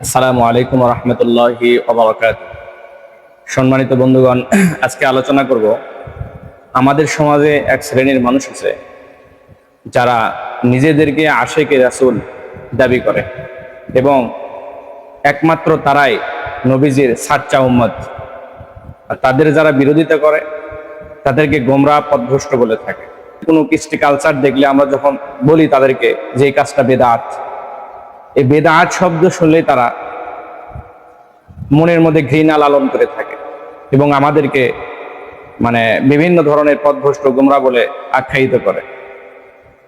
আসসালামু আলাইকুম রহমতুল্লাহি সম্মানিত বন্ধুগণ, আজকে আলোচনা করব আমাদের সমাজে এক শ্রেণির মানুষ আছে, যারা নিজেদেরকে আশেকে রাসুল দাবি করে এবং একমাত্র তারাই নবীজির সাচ্চা উম্মত। তাদের যারা বিরোধিতা করে, তাদেরকে গোমরা পথভ্রষ্ট বলে থাকে। কোনো কৃষ্টি কালচার দেখলে আমরা যখন বলি তাদেরকে যে কাজটা বেদাত এই বেদাত শব্দ শুনলে তারা মনের মধ্যে ঘৃণা লালন করে থাকে এবং আমাদেরকে মানে বিভিন্ন ধরনের পথভ্রষ্ট গোমরা বলে আখ্যায়িত করে।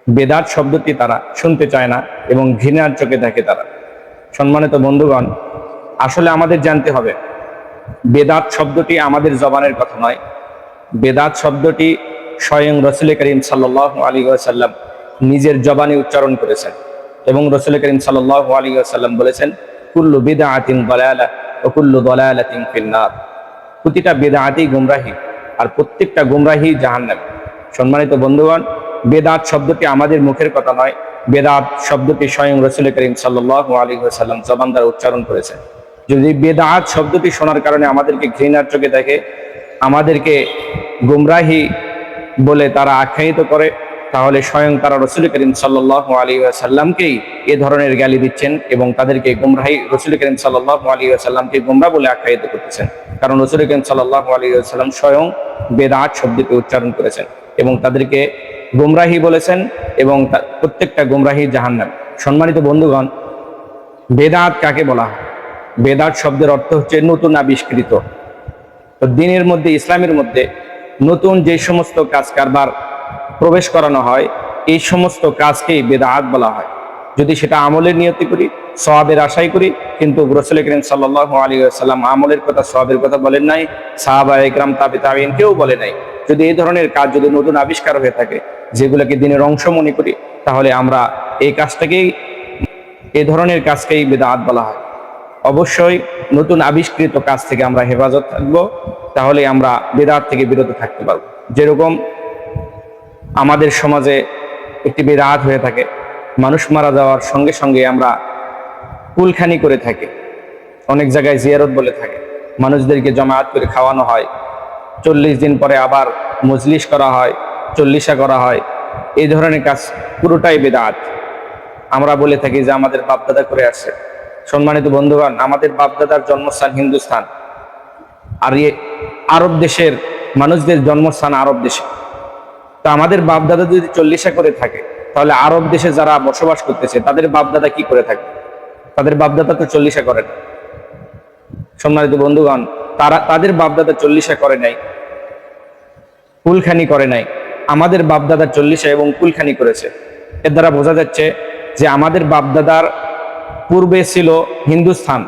বেদাত শব্দটি তারা শুনতে চায় না এবং ঘৃণার চোখে দেখে তারা। সম্মানিত বন্ধুগণ, আসলে আমাদের জানতে হবে, বেদাত শব্দটি আমাদের জবানের কথা নয়। বেদাত শব্দটি স্বয়ং রসুল করিম সাল্লাহ আলী সাল্লাম নিজের জবানে উচ্চারণ করেছেন। এবং রসুল করিম সাল্লাম বলেছেন, কুল্লু বেদা আতিন ও কুল্লু দলায়ালাতিন ফিন্নার। প্রতিটা বেদা আতি গুমরাহি আর প্রত্যেকটা গুমরাহি জাহান্নাম। সম্মানিত বন্ধুগণ বেদাত শব্দটি আমাদের মুখের কথা নয় বেদাত শব্দটি স্বয়ং রসুল করিম সাল্লাহ আলী সাল্লাম জবান দ্বারা উচ্চারণ করেছেন। যদি বেদাত শব্দটি শোনার কারণে আমাদেরকে ঘৃণার চোখে দেখে, আমাদেরকে গুমরাহি বলে তারা আখ্যায়িত করে তাহলে স্বয়ং তারা রসুল করিম সাল্লাহ আলী এ ধরনের গালি দিচ্ছেন এবং তাদেরকে গুমরাহি রসুল করিম সাল্লাহ আলী গুমরা বলে আখ্যায়িত করতেছেন। কারণ রসুল করিম সাল্লাহ আলী স্বয়ং বেদাত শব্দকে উচ্চারণ করেছেন এবং তাদেরকে গুমরাহি বলেছেন এবং প্রত্যেকটা গুমরাহি জাহান্নাম। সম্মানিত বন্ধুগণ, বেদাত কাকে বলা বেদাত শব্দের অর্থ হচ্ছে নতুন আবিষ্কৃত। তো দিনের মধ্যে, ইসলামের মধ্যে নতুন যে সমস্ত কাজ কারবার প্রবেশ করানো হয়, এই সমস্ত কাজকেই বেদাত বলা হয়। যদি সেটা আমলের নিয়তি করি সবাবের আশাই করি, কিন্তু রসুল করিম সাল্লাহ আলী সাল্লাম আমলের কথা সবাবের কথা বলেন নাই সাহাবা একরাম তাবি তাবিন কেউ বলে নাই। যদি এই ধরনের কাজ যদি নতুন আবিষ্কার হয়ে থাকে, যেগুলোকে দিনের অংশ মনে করি, তাহলে আমরা এই কাজটাকেই এ ধরনের কাজকেই বেদাত বলা হয়। অবশ্যই নতুন আবিষ্কৃত কাজ থেকে আমরা হেফাজত থাকব তাহলে আমরা বেদাত থেকে বিরত থাকতে পারব। যেরকম আমাদের সমাজে একটি বিরাট হয়ে থাকে। মানুষ মারা যাওয়ার সঙ্গে সঙ্গে আমরা কুলখানি করে থাকি। অনেক জায়গায় জিয়ারত বলে থাকে। মানুষদেরকে জমায়েত করে খাওয়ানো হয়। চল্লিশ দিন পরে আবার মজলিস করা হয়, চল্লিশা করা হয়। এই ধরনের কাজ পুরোটাই বেদাত আমরা বলে থাকি যে আমাদের বাপদাদা করে আসছে। সম্মানিত বন্ধুগণ, আমাদের বাপদাদার জন্মস্থান হিন্দুস্তান আর আরব দেশের মানুষদের জন্মস্থান আরব দেশে। তো আমাদের বাপদাদা যদি চল্লিশা করে থাকে, তাহলে আরব দেশে যারা বসবাস করতেছে, তাদের বাপদাদা কি করে থাকে? তাদের বাপদাদা তো চল্লিশা করে না। সম্মানিত বন্ধুগণ, তারা, তাদের বাপদাদা চল্লিশা করে নাই, কুলখানি করে নাই। আমাদের বাপদাদা চল্লিশা এবং কুলখানি করেছে। এর দ্বারা বোঝা যাচ্ছে যে আমাদের বাপদাদার পূর্বে ছিল হিন্দুস্থান।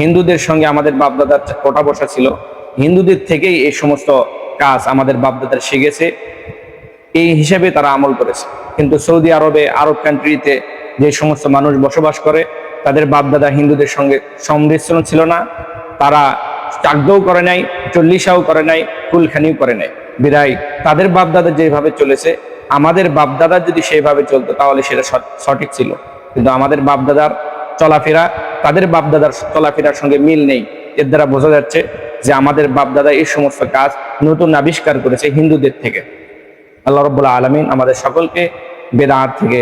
হিন্দুদের সঙ্গে আমাদের বাপদাদার ওটা বসা ছিল। হিন্দুদের থেকেই এই সমস্ত কাজ আমাদের বাপদাদার শিখেছে। এই হিসাবে তারা আমল করেছে। কিন্তু সৌদি আরবে আরব কান্ট্রিতে যে সমস্ত মানুষ বসবাস করে, তাদের বাপদাদা হিন্দুদের সঙ্গে সংমিশ্রণ ছিল না। তারা চাকদও করে নাই, চল্লিশাও করে নাই, কুলখানিও করে নাই। বিদায়, তাদের বাপদাদা যেভাবে চলেছে, আমাদের বাপদাদা যদি সেইভাবে চলতো, তাহলে সেটা সঠিক ছিল। কিন্তু আমাদের বাপদাদার চলাফেরা, তাদের বাপদাদার চলাফেরার সঙ্গে মিল নেই। এর দ্বারা বোঝা যাচ্ছে যে আমাদের বাপদাদা এই সমস্ত কাজ নতুন আবিষ্কার করেছে হিন্দুদের থেকে। আল্লাহ রব্বুল্লাহ আলমিন আমাদের সকলকে বেদাঁত থেকে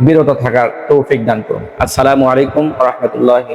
বিরত থাকার তৌফিক দান করুন। আসসালামু আলাইকুম রহমতুল্লাহ